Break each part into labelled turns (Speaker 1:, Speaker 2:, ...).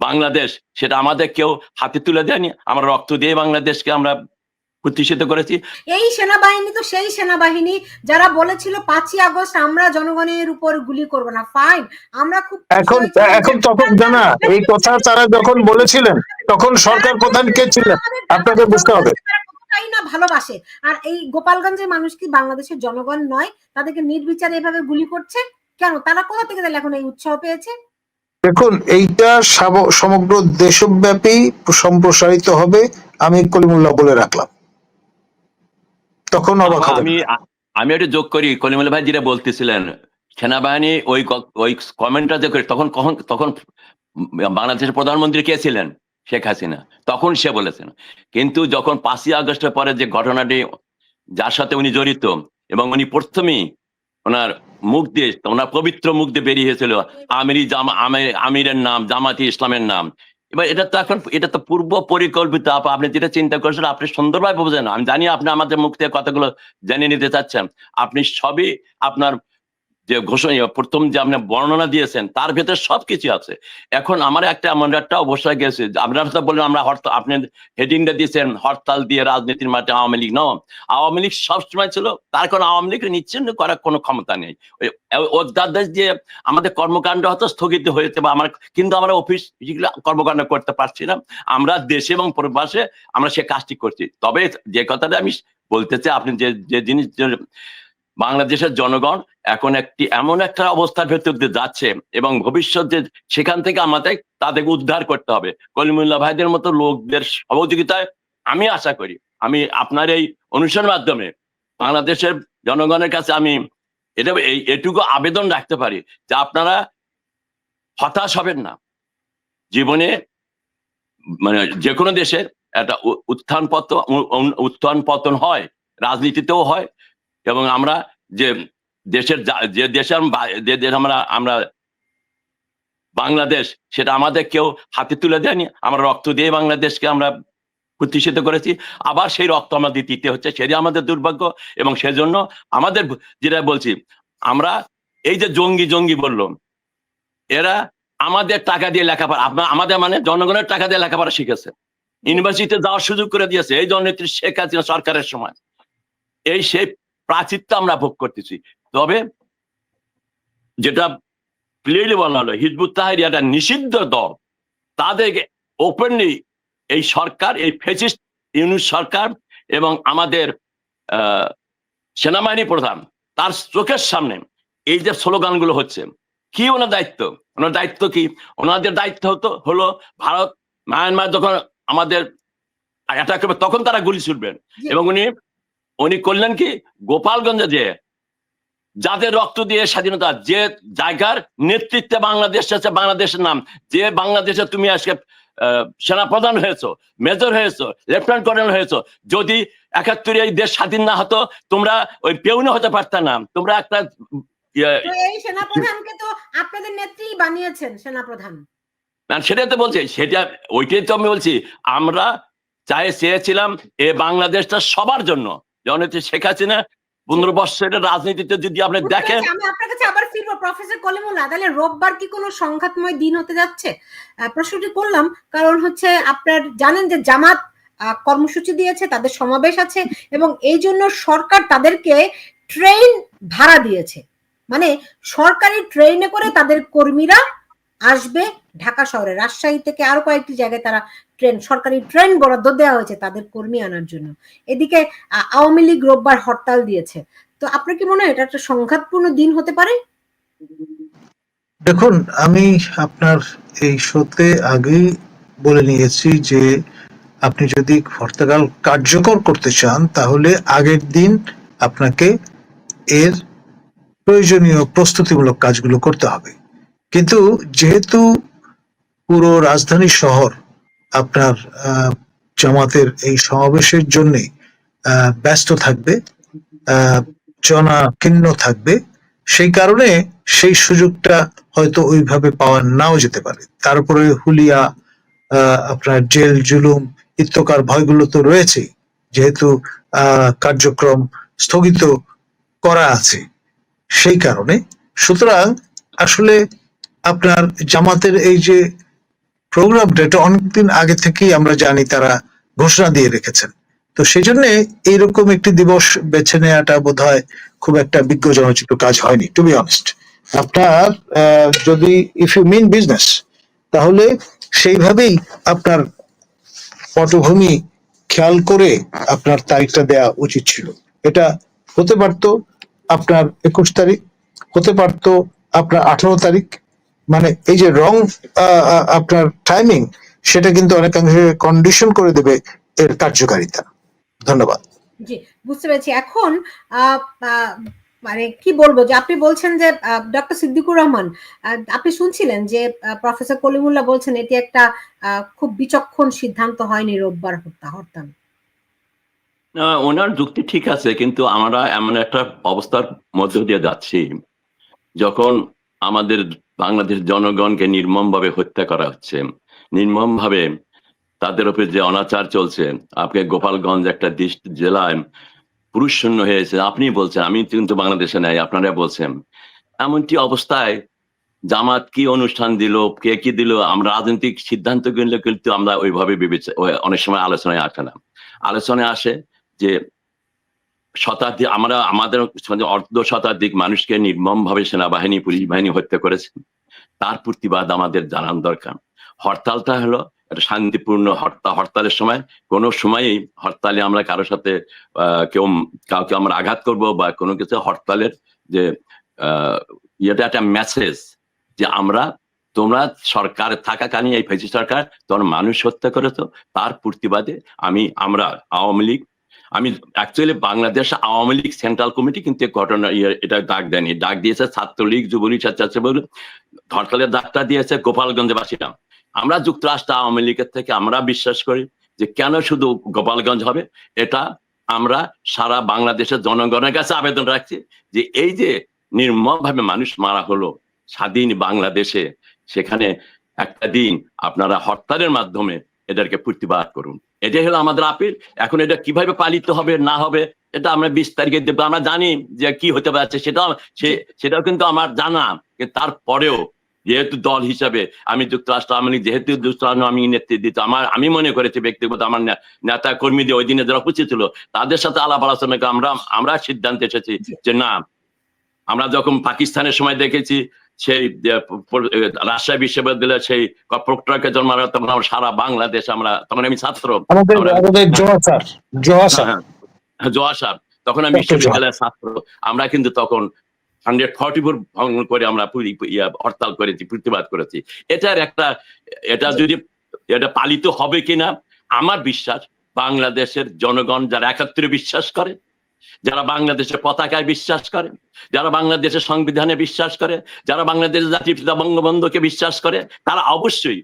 Speaker 1: বাংলাদেশ সেটা আমাদের কেউ হাতে তুলে দেয়নি। আমরা রক্ত দিয়ে বাংলাদেশকে আমরা প্রতিষ্ঠিত করেছি।
Speaker 2: এই সেনাবাহিনী তো সেই সেনাবাহিনী যারা বলেছিল পাঁচই আগস্ট আমরা জনগণের উপর গুলি করব না। ফাইন আমরা খুব
Speaker 3: এখন এখন তখন জানা এই কথা তারা যখন বলেছিলেন তখন সরকার প্রধান কে ছিলেন? আপনাকে বুঝতে হবে।
Speaker 2: কতটাই না ভালোবাসে। আর এই গোপালগঞ্জের মানুষ কি বাংলাদেশের জনগণ নয়? তাদেরকে নির্বিচারে এভাবে গুলি করছে? কেন? তারা কোথা থেকে তাহলে এখন এই উৎসাহ পেয়েছে?
Speaker 3: দেখুন, এইটা সমগ্র দেশব্যাপী সম্প্রসারিত হবে, আমি কলিমুল্লাহ বলে রাখলাম। তখন অবাক
Speaker 1: আমি আমি একটু যোগ করি কলিমুল ভাই যেটা বলতেছিলেন, সেনাবাহিনী ওই ওই কমেন্টটা যে তখন কখন, তখন বাংলাদেশের প্রধানমন্ত্রী কে ছিলেন? শেখ হাসিনা। তখন সে বলেছেন। কিন্তু যখন পাঁচই আগস্টের পরে যে ঘটনাটি, যার সাথে উনি জড়িত, এবং উনি প্রথমেই ওনার মুখ দিয়ে, ওনার পবিত্র মুখ দিয়ে বেরিয়েছিল আমিরি জামা আমির- আমিরের নাম, জামাতি ইসলামের নাম। এবার এটা তো এখন, এটা তো পূর্ব পরিকল্পিত। আপা, আপনি যেটা চিন্তা করছেন, আপনি সুন্দরভাবে বোঝেন। আমি জানি আপনি আমাদের মুখ থেকে কথাগুলো জেনে নিতে চাচ্ছেন। আপনি সবই আপনার যে ঘোষণা, প্রথম যে আপনি বর্ণনা দিয়েছেন, তার ভেতরে সবকিছু আছে। এখন আমার একটা এমন একটা অবস্থায় গেছে আপনারা তো বললেন আমরা হরতাল আপনি হেডিংটা দিয়েছেন, হরতাল দিয়ে রাজনীতির মাঠে আওয়ামী লীগ, নয়। আওয়ামী লীগ সবসময় ছিল, তার কারণ আওয়ামী লীগের নিচ্ছিন্ন করার কোনো ক্ষমতা নেই। অধ্যাদেশ দিয়ে আমাদের কর্মকাণ্ড হয়তো স্থগিত হয়েছে বা আমার, কিন্তু আমরা অফিস যেগুলো কর্মকাণ্ড করতে পারছি না, আমরা দেশে এবং প্রবাসে আমরা সে কাজটি করছি। তবে যে কথাটা আমি বলতে চাই, আপনি যে যে জিনিস বাংলাদেশের জনগণ এখন একটি, এমন একটা অবস্থার ভেতর দিয়ে যাচ্ছে এবং ভবিষ্যৎ যে সেখান থেকে আমাদের তাদেরকে উদ্ধার করতে হবে। কলিমুল্লাহ ভাইদের মতো লোকদের সহযোগিতায় আমি আশা করি, আমি আপনার এই অনুষ্ঠানের মাধ্যমে বাংলাদেশের জনগণের কাছে আমি এটা, এই, এটুকু আবেদন রাখতে পারি যে আপনারা হতাশ হবেন না। জীবনে মানে যে কোনো দেশের একটা উত্থান পতন উত্থান পতন হয়, রাজনীতিতেও হয় এবং আমরা যে দেশের যে দেশে যে দেশ আমরা আমরা বাংলাদেশ, সেটা আমাদের কেউ হাতে তুলে দেয়নি। আমরা রক্ত দিয়ে বাংলাদেশকে আমরা প্রতিষ্ঠিত করেছি। আবার সেই রক্ত আমাদের দিতে হচ্ছে সেটাই আমাদের দুর্ভাগ্য এবং সেজন্য আমাদের যেটা বলছি, আমরা এই যে জঙ্গি জঙ্গি বললাম, এরা আমাদের টাকা দিয়ে লেখাপড়া আমাদের মানে জনগণের টাকা দিয়ে লেখাপড়া শিখেছে। ইউনিভার্সিটিতে যাওয়ার সুযোগ করে দিয়েছে, এই জননেত্রী শেখ হাসিনা সরকারের সময়। এই সেই প্রাচীরটা আমরা ভোগ করতেছি। তবে যেটা ক্লিয়ারলি বলা হলো হিজবুত তাহারি একটা নিষিদ্ধ দল তাদেরকে ওপেনলি এই সরকার এই ফেসিস্ট ইউনিট সরকার এবং আমাদের সেনাবাহিনী প্রধান তার চোখের সামনে এই যে স্লোগানগুলো হচ্ছে কি ওনার দায়িত্ব? ওনার দায়িত্ব কি? ওনাদের দায়িত্ব হতো হলো ভারত মায়ানমার যখন আমাদের অ্যাটাক করবে তখন তারা গুলি ছুটবেন। এবং উনি উনি করলেন কি? গোপালগঞ্জে যে যাদের রক্ত দিয়ে স্বাধীনতা যে জায়গার নেতৃত্বে বাংলাদেশ আছে বাংলাদেশের নাম যে বাংলাদেশে তুমি আজকে আহ, সেনাপ্রধান হয়েছো মেজর হয়েছো লেফটেন্যান্ট কর্নেল হয়েছো যদি একাত্তরে এই দেশ স্বাধীন না হতো তোমরা ওই পেউনে হতে পারতা না। তোমরা একটা ইয়ে,
Speaker 2: তো এই সেনাপ্রধানকে তো আপনাদের নেত্রী বানিয়েছেন সেনাপ্রধান।
Speaker 1: সেটাই তো বলছি সেটা ওইটাই তো আমি বলছি আমরা চাই চেয়েছিলাম এ বাংলাদেশটা সবার জন্য। জননেত্রী শেখ হাসিনা পনেরো বছরের রাজনীতিতে যদি আপনি দেখেন
Speaker 2: আমি আপনার কাছে আবার ফিরবো প্রফেসর কলিমুল্লাহ তাহলে রোববার কি কোনো সংঘাতময় দিন হতে যাচ্ছে? প্রশ্নটি করলাম কারণ হচ্ছে আপনার জানেন যে জামাত কর্মসূচি দিয়েছে তাদের সমাবেশ আছে এবং এই জন্য সরকার তাদেরকে ট্রেন ভাড়া দিয়েছে। মানে সরকারি ট্রেনে করে তাদের কর্মীরা আসবে ঢাকা শহরে রাজশাহী থেকে আরও কয়েকটি জায়গায় তারা ট্রেন, সরকারি ট্রেন বরাদ্দ দেওয়া হয়েছে তাদের কর্মী আনার জন্য। এদিকে আওয়ামী লীগ রোববার হরতাল দিয়েছে। তো আপনার কি মনে হয় এটা একটা সংঘাতপূর্ণ দিন হতে পারে?
Speaker 3: দেখুন, আমি আপনার এই শোতে আগেই বলে নিয়েছি যে, আপনি যদি হরতাল কার্যকর করতে চান, তাহলে আগের দিন আপনাকে এর প্রয়োজনীয় প্রস্তুতিমূলক কাজগুলো করতে হবে। কিন্তু যেহেতু পুরো রাজধানী শহর আপনার জামাতের এই সমাবেশের জন্য ব্যস্ত থাকবে জনাকীর্ণ থাকবে। সেই কারণে সেই সুযোগটা হয়তো ওইভাবে পাওয়া নাও যেতে পারে। তারপরে হুলিয়া আপনার জেল, জুলুম ইত্যকার ভয়গুলো তো রয়েছে। যেহেতু কার্যক্রম স্থগিত করা আছে সেই কারণে। সুতরাং আসলে আপনার জামাতের এই যে প্রোগ্রামটা এটা অনেকদিন আগে থেকেই আমরা জানি তারা ঘোষণা দিয়ে রেখেছেন। তো সেই জন্য এইরকম একটি দিবস বেছে নেওয়াটা বোধ হয় খুব একটা বিজ্ঞজনচিত কাজ হয়নি টু বি অনেস্ট আপনার যদি ইফ ইউ মিন বিজনেস তাহলে সেইভাবেই আপনার পটভূমি খেয়াল করে আপনার তারিখটা দেওয়া উচিত ছিল। এটা হতে পারতো আপনার একুশ তারিখ, হতে পারতো আপনার আঠারো তারিখ মানে এই যে রং আপনার টাইমিং সেটা কিন্তু অনেকাংশে কন্ডিশন করে দেবে এর কার্যকারিতা। ধন্যবাদ।
Speaker 2: জি বুঝতে পেরেছি। এখন আহ, আহ, মানে কি বলব যে আপনি বলছেন যে ডক্টর সিদ্দিকুর রহমান আহ, আপনি শুনছিলেন যে প্রফেসর কলিমুল্লাহ বলছেন এটি একটা আহ, খুব বিচক্ষণ সিদ্ধান্ত হয়নি রোববার হত্যা হরতাল
Speaker 1: ওনার যুক্তি ঠিক আছে কিন্তু আমরা এমন একটা অবস্থার মধ্য দিয়ে যাচ্ছি। যখন আমাদের বাংলাদেশ জনগণকে নির্মমভাবে হত্যা করা হচ্ছে। নির্মমভাবে তাদের উপর যে অনাচার চলছে, আপনি গোপালগঞ্জ একটা জেলায় পুরুষ শূন্য হয়েছে, আপনি বলছেন, আমি কিন্তু বাংলাদেশে নাই, আপনারা বলছেন। এমনটি অবস্থায় জামাত কি অনুষ্ঠান দিল, কে কি দিল আমরা রাজনৈতিক সিদ্ধান্তগুলো কিন্তু আমরা ওইভাবে বিবেচনা অনেক সময় আলোচনায় আসে না। আলোচনায় আসে যে শতাব্দী, আমরা, আমাদের অর্ধ শতাধিক মানুষকে নির্মম ভাবে সেনাবাহিনী পুলিশ বাহিনী হত্যা করেছে। তার প্রতিবাদ আমাদের জানান দরকার। হরতালটা হলো একটা শান্তিপূর্ণ হরতাল হরতালের সময়। কোনো সময়ই হরতালে আমরা কারোর সাথে কেউ, কাউকে আমরা আঘাত করব বা কোনো কিছু হরতালের যে ইয়েটা একটা মেসেজ যে আমরা, তোমরা সরকার থাকাকালীন এই ফেসি সরকার তোমরা মানুষ হত্যা করেছ, তার প্রতিবাদে আমি, আমরা আওয়ামী লীগ আমি actually Bangladesh Awami League central committee কিন্তু ঘটনা ইয়ে- এটা ডাক দেয়নি। ডাক দিয়েছে ছাত্রলীগ, যুবলীগ, স্বেচ্ছাসেবক হরতালের ডাকটা দিয়েছে গোপালগঞ্জবাসীরা। আমরা যুক্তরাষ্ট্র আওয়ামী লীগের থেকে আমরা বিশ্বাস করি যে কেন শুধু গোপালগঞ্জ হবে? এটা আমরা সারা বাংলাদেশের জনগণের কাছে আবেদন রাখছি যে এই যে নির্মম ভাবে মানুষ মারা হলো স্বাধীন বাংলাদেশে, সেখানে একটা দিন আপনারা হরতালের মাধ্যমে এদেরকে প্রতিবাদ করুন। এটাই হলো আমাদের আপিল এখন এটা কীভাবে পালিত হবে না হবে এটা আমরা বিশ তারিখে দেবো আমরা জানি যে কি হতে পারছে সেটাও সেটাও কিন্তু আমার জানা। তারপরেও যেহেতু দল হিসাবে আমি যুক্তরাষ্ট্র আওয়ামী লীগ যেহেতু যুক্তরাষ্ট্র আমি নেতৃত্ব দিত আমার আমি মনে করেছি ব্যক্তিগত আমার নেতা কর্মীদের ওই দিনে যারা উপস্থিত ছিল তাদের সাথে আলাপ আলোচনা আমরা আমরা সিদ্ধান্ত এসেছি যে না আমরা যখন পাকিস্তানের সময় দেখেছি সেই রাজশাহী বিশ্ববিদ্যালয়ের সেই প্রক্টরকে জন্মানো তখন আমরা সারা বাংলাদেশ আমরা তখন আমি ছাত্র।
Speaker 3: জোয়া স্যার
Speaker 1: হ্যাঁ, হ্যাঁ, তখন আমি বিশ্ববিদ্যালয়ের ছাত্র। আমরা কিন্তু তখন হান্ড্রেড ফর্টি ফোর ভঙ্গ করে আমরা হরতাল করেছি প্রতিবাদ করেছি। এটার একটা এটা যদি এটা পালিত হবে কিনা আমার বিশ্বাস বাংলাদেশের জনগণ যারা একাত্তরে বিশ্বাস করে যারা বাংলাদেশের পতাকায় বিশ্বাস করে, যারা বাংলাদেশের সংবিধানে বিশ্বাস করে, যারা বাংলাদেশের জাতির পিতা বঙ্গবন্ধুকে বিশ্বাস করে, তারা অবশ্যই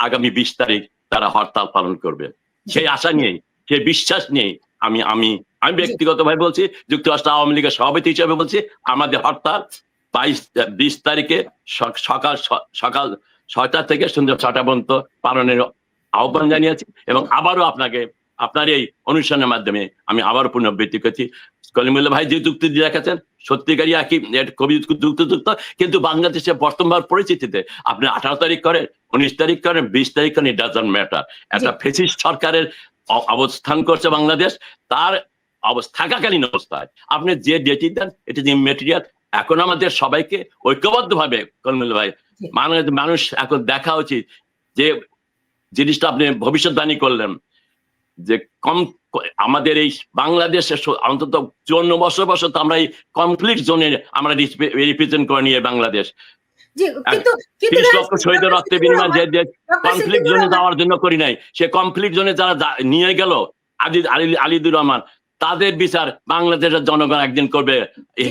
Speaker 1: আগামী বিশ তারিখ তারা হরতাল পালন করবে। সেই আশা নিয়েই, সেই বিশ্বাস নিয়েই আমি আমি আমি ব্যক্তিগতভাবে বলছি, যুক্তরাষ্ট্র আওয়ামী লীগের সভাপতি হিসেবে বলছি, আমাদের হরতাল বাইশ, বিশ তারিখে সকাল সকাল ছয়টা থেকে সন্ধ্যা ছটা পর্যন্ত পালনের আহ্বান জানিয়েছি এবং আবারও আপনাকে আপনার এই অনুষ্ঠানের মাধ্যমে আমি আবার পুনরাবৃত্তি করছি। কলিমুল্লা ভাই যে যুক্তি দিয়ে রেখেছেন সত্যিকারই একই এটা খুবই যুক্তিযুক্ত কিন্তু বাংলাদেশের বর্তমান পরিস্থিতিতে আপনি আঠারো তারিখ করেন উনিশ তারিখ করেন বিশ তারিখ করেন ডাজন্ট ম্যাটার একটা ফেসিস্ট সরকারের অবস্থান করছে বাংলাদেশ তার অবস্থা থাকাকালীন অবস্থায়। আপনি যে ডেটি দেন এটা যে মেটেরিয়াল এখন আমাদের সবাইকে ঐক্যবদ্ধ ভাবে কলমিল ভাই মানুষ মানুষ এখন দেখা উচিত যে জিনিসটা আপনি ভবিষ্যৎবাণী করলেন। যে কম আমাদের এই বাংলাদেশে অন্তত চুয়ান্ন বছর বছর তো আমরা এই কমপ্লিট জোনে আমরা রিপ্রেজেন্ট করে নিয়ে বাংলাদেশ।
Speaker 2: জি কিন্তু কিন্তু
Speaker 1: তিরিশ লক্ষ শহীদের রক্তে বিনিময় যে যে
Speaker 2: ডক্টর
Speaker 1: জোনে যাওয়ার জন্য করি নাই। সে কমপ্লিট জোনে যারা নিয়ে গেল আদি আলী আলিদুর রহমান তাদের বিচার বাংলাদেশের জনগণ একদিন করবে।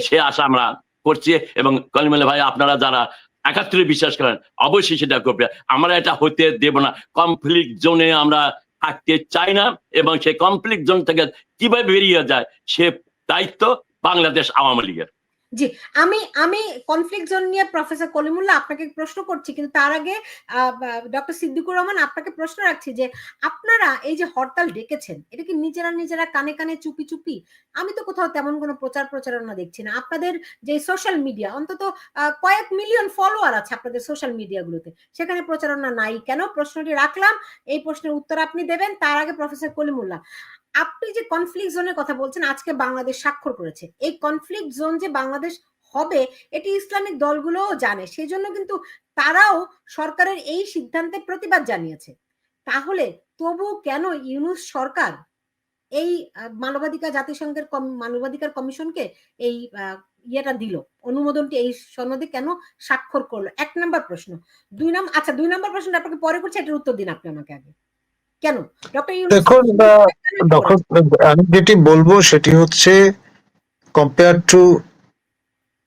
Speaker 1: সে আশা আমরা করছি এবং কলিমুল্লা ভাই আপনারা যারা একাত্তরে বিশ্বাস করেন অবশ্যই সেটা করবে। আমরা এটা হতে দেব না। কমপ্লিট জোনে আমরা থাকতে চায় না এবং সে কমপ্লিট জোন থেকে কীভাবে বেরিয়ে যায়, সে দায়িত্ব বাংলাদেশ আওয়ামী লীগের।
Speaker 2: জি, আমি আমি কনফ্লিক্ট জোন নিয়ে প্রফেসর কলিমুল্লাহ আপনাকে প্রশ্ন করছি, কিন্তু তার আগে ডক্টর সিদ্দিকুর রহমান আপনাকে প্রশ্ন রাখছি যে, আপনারা এই যে হরতাল ডেকেছেন, এটা কি নিজেরা নিজেরা কানে কানে চুপি চুপি? আমি তো কোথাও তেমন কোনো প্রচার প্রচারণা দেখছি না। আপনাদের যে সোশ্যাল মিডিয়া অন্তত কয়েক মিলিয়ন ফলোয়ার আছে আপনাদের সোশ্যাল মিডিয়াগুলোতে সেখানে প্রচারণা নাই কেন? প্রশ্নটি রাখলাম, এই প্রশ্নের উত্তর আপনি দেবেন, তার আগে প্রফেসর কলিমুল্লাহ। আপনি যে কনফ্লিক্ট জোনের কথা বলছেন, আজকে বাংলাদেশ স্বাক্ষর করেছে। এই কনফ্লিক্ট জোন যে বাংলাদেশ হবে, এটি ইসলামিক দলগুলোও জানে। সেই জন্য কিন্তু তারাও সরকারের এই সিদ্ধান্তে প্রতিবাদ জানিয়েছে। তাহলে তবু কেন ইউনুস সরকার এই মানবাধিকার, জাতিসংঘের মানবাধিকার কমিশনকে এই ইয়েটা দিল? অনুমোদনটি এই সনদে কেন স্বাক্ষর করল? এক নম্বর প্রশ্ন। দুই নম্বর আচ্ছা দুই নম্বর প্রশ্ন আপনাকে পরে করছি, এটার উত্তর দিন আপনি আমাকে আগে। কেন? ডক্টর
Speaker 3: দেখুন ডক্টর আমি যেটি বলব সেটি হচ্ছে compare to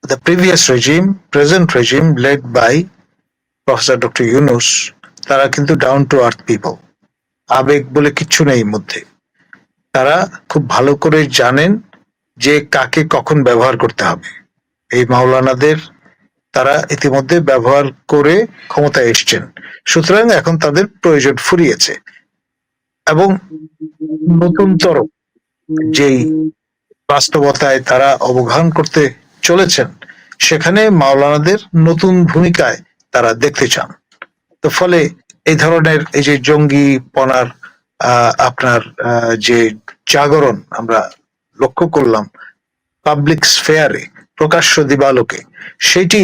Speaker 3: the previous regime present regime led by professor doctor Yunus তারা কিন্তু ডাউন টু আর্থ পিপল আবেগ বলে কিচ্ছু নেই মধ্যে। তারা খুব ভালো করে জানেন যে কাকে কখন ব্যবহার করতে হবে। এই মাওলানাদের তারা ইতিমধ্যে ব্যবহার করে ক্ষমতায় এসছেন। সুতরাং এখন তাদের প্রয়োজন ফুরিয়েছে। এবং নতুনতর যেই বাস্তবতায় তারা অবগাহন করতে চলেছেন সেখানে মাওলানাদের নতুন ভূমিকায় তারা দেখতে চান। তো ফলে এই ধরনের এই যে জঙ্গিপনার আহ, আপনার যে জাগরণ আমরা লক্ষ্য করলাম পাবলিক স্ফেয়ারে প্রকাশ্য দিবালোকে সেটি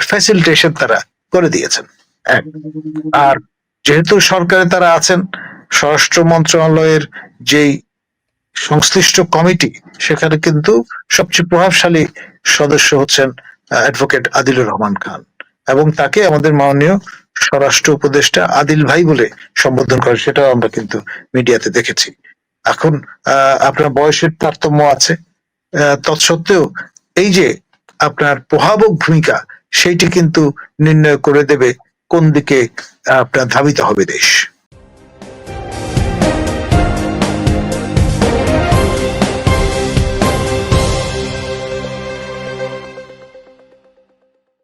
Speaker 3: ফ্যাসিলিটেশন তারা করে দিয়েছেন। এক আর যেহেতু সরকারে তারা আছেন স্বরাষ্ট্র মন্ত্রণালয়ের যেই সংশ্লিষ্ট কমিটি, সেখানে কিন্তু সবচেয়ে প্রভাবশালী সদস্য হচ্ছেন অ্যাডভোকেট আদিলুর রহমান খান এবং তাকে আমাদের মাননীয় স্বরাষ্ট্র উপদেষ্টা আদিল ভাই বলে সম্বোধন করে সেটাও আমরা কিন্তু মিডিয়াতে দেখেছি। এখন আপনার বয়সের তারতম্য আছে। তৎসত্ত্বেও এই যে আপনার প্রভাবক ভূমিকা, সেইটি কিন্তু নির্ণয় করে দেবে কোন দিকে আপনার ধাবিত হবে দেশ।